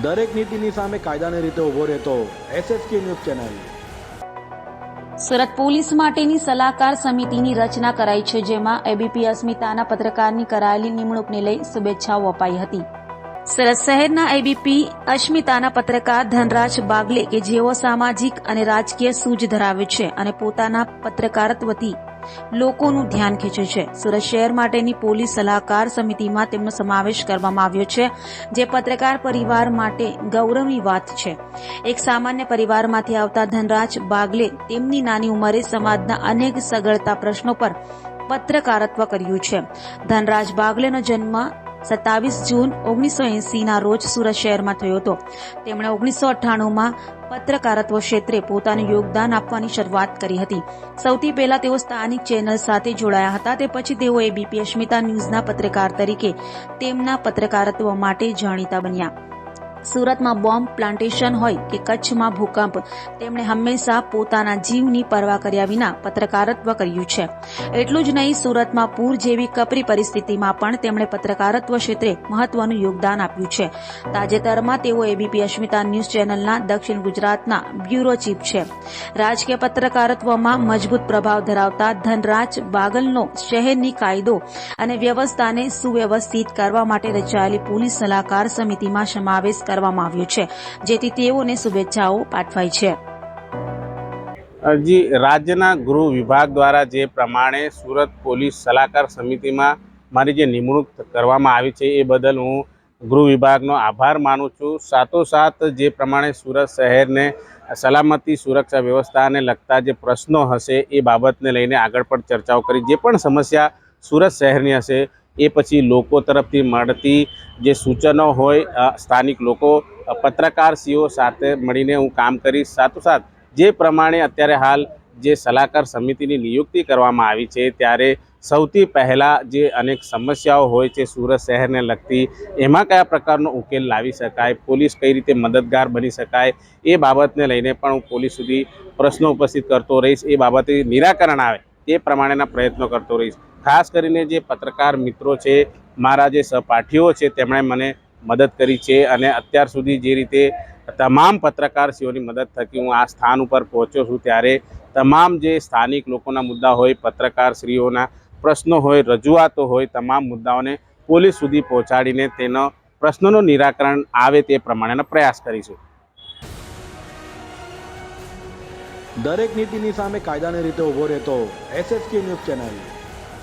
દરેક નીતિની સામે કાયદાની રીતે ઊભો રહેતો SSK news channel. Surat police માટેની સલાહકાર સમિતિની રચના કરાઈ છે, જેમાં એબીપી અસ્મિતાના પત્રકારની કરાયેલી નિમણૂકને લઈ શુભેચ્છાઓ અપાઈ હતી. સુરત શહેરના એબીપી અસ્મિતાના પત્રકાર ધનરાજ બાગલે કે જેઓ સામાજિક અને રાજકીય સૂઝ ધરાવે છે અને પોતાના પત્રકારત્વથી લોકોનું ધ્યાન ખેંચે છે. સુરત શહેર માટેની પોલીસ સલાહકાર સમિતિમાં તેમનો સમાવેશ કરવામાં આવ્યો છે, જે પત્રકાર પરિવાર માટે ગૌરવની વાત છે. એક સામાન્ય પરિવારમાંથી આવતા ધનરાજ બાગલે તેમની નાની ઉંમરે સમાજના અનેક સગળતા પ્રશ્નો પર પત્રકારત્વ કર્યું છે. ધનરાજ બાગલેનો જન્મ સત્તાવીસ જૂન ઓગણીસો એંસીના રોજ સુરત શહેરમાં થયો હતો. તેમણે ઓગણીસો અઠ્ઠાણુંમાં પત્રકારત્વ ક્ષેત્રે પોતાનું યોગદાન આપવાની શરૂઆત કરી હતી. સૌથી પહેલા તેઓ સ્થાનિક ચેનલ સાથે જોડાયા હતા. તે પછી તેઓ એબીપી અસ્મિતા ન્યૂઝના પત્રકાર તરીકે તેમના પત્રકારત્વ માટે જાણીતા બન્યા. સુરતમાં બોમ્બ પ્લાન્ટેશન હોય કે કચ્છમાં ભૂકંપ, તેમણે હંમેશા પોતાના જીવની પરવા કર્યા વિના પત્રકારત્વ કર્યું છે. એટલું જ નહીં, સુરતમાં પૂર જેવી કપરી પરિસ્થિતિમાં પણ તેમણે પત્રકારત્વ ક્ષેત્રે મહત્વનું યોગદાન આપ્યું છે. તાજેતરમાં તેઓ એબીપી અસ્મિતા ન્યૂઝ ચેનલના દક્ષિણ ગુજરાતના બ્યુરો ચીફ છે. રાજકીય પત્રકારત્વમાં મજબૂત પ્રભાવ ધરાવતા ધનરાજ બાગલનો શહેરની કાયદો અને વ્યવસ્થાને સુવ્યવસ્થિત કરવા માટે રચાયેલી પોલીસ સલાહકાર સમિતિમાં સમાવેશ કરવામાં આવ્યું છે, જેથી તેઓને શુભેચ્છાઓ પાઠવાઈ છે. જી રાજ્યના ગૃહ વિભાગ દ્વારા જે પ્રમાણે સુરત પોલીસ સલાહકાર સમિતિમાં મારી જે નિમણૂક કરવામાં આવી છે, એ બદલ હું ગૃહ વિભાગનો આભાર માનું છું. સાથોસાથ જે પ્રમાણે સુરત શહેરને સલામતી સુરક્ષા વ્યવસ્થાને લગતા જે પ્રશ્નો હશે, એ બાબતને લઈને આગળ પણ ચર્ચાઓ કરી. જે પણ સમસ્યા સુરત શહેરની હશે એ પછી લોકો તરફથી મળતી જે સૂચનો હોય સ્થાનિક લોકો પત્રકારશ્રીઓ સાથે મળીને હું કામ કરીશ. સાથોસાથ, જે પ્રમાણે અત્યારે હાલ જે સલાહકાર સમિતિની નિયુક્તિ કરવામાં આવી છે, ત્યારે સૌથી પહેલાં જે અનેક સમસ્યાઓ હોય છે સુરત શહેરને લગતી, એમાં કયા પ્રકારનો ઉકેલ લાવી શકાય, પોલીસ કઈ રીતે મદદગાર બની શકાય, એ બાબતને લઈને પણ હું પોલીસ સુધી પ્રશ્નો ઉપસ્થિત કરતો રહીશ. એ બાબતે નિરાકરણ આવે તે પ્રમાણેના પ્રયત્નો કરતો રહીશ. ખાસ કરીને જે પત્રકાર મિત્રો છે, મારા જે સહપાઠીઓ છે, તેમણે મને મદદ કરી છે અને અત્યાર સુધી જે રીતે તમામ પત્રકારશ્રીઓની મદદ થકી હું આ સ્થાન ઉપર પહોંચ્યો છું, ત્યારે તમામ જે સ્થાનિક લોકોના મુદ્દા હોય, પત્રકારશ્રીઓના પ્રશ્નો હોય, રજૂઆતો હોય, તમામ મુદ્દાઓને પોલીસ સુધી પહોંચાડીને તેનો પ્રશ્નોનું નિરાકરણ આવે તે પ્રમાણેનો પ્રયાસ કરીશું. દરેક નીતિની સામે કાયદાની રીતે ઊભો રહેતો એસએસકે ન્યૂઝ ચેનલ.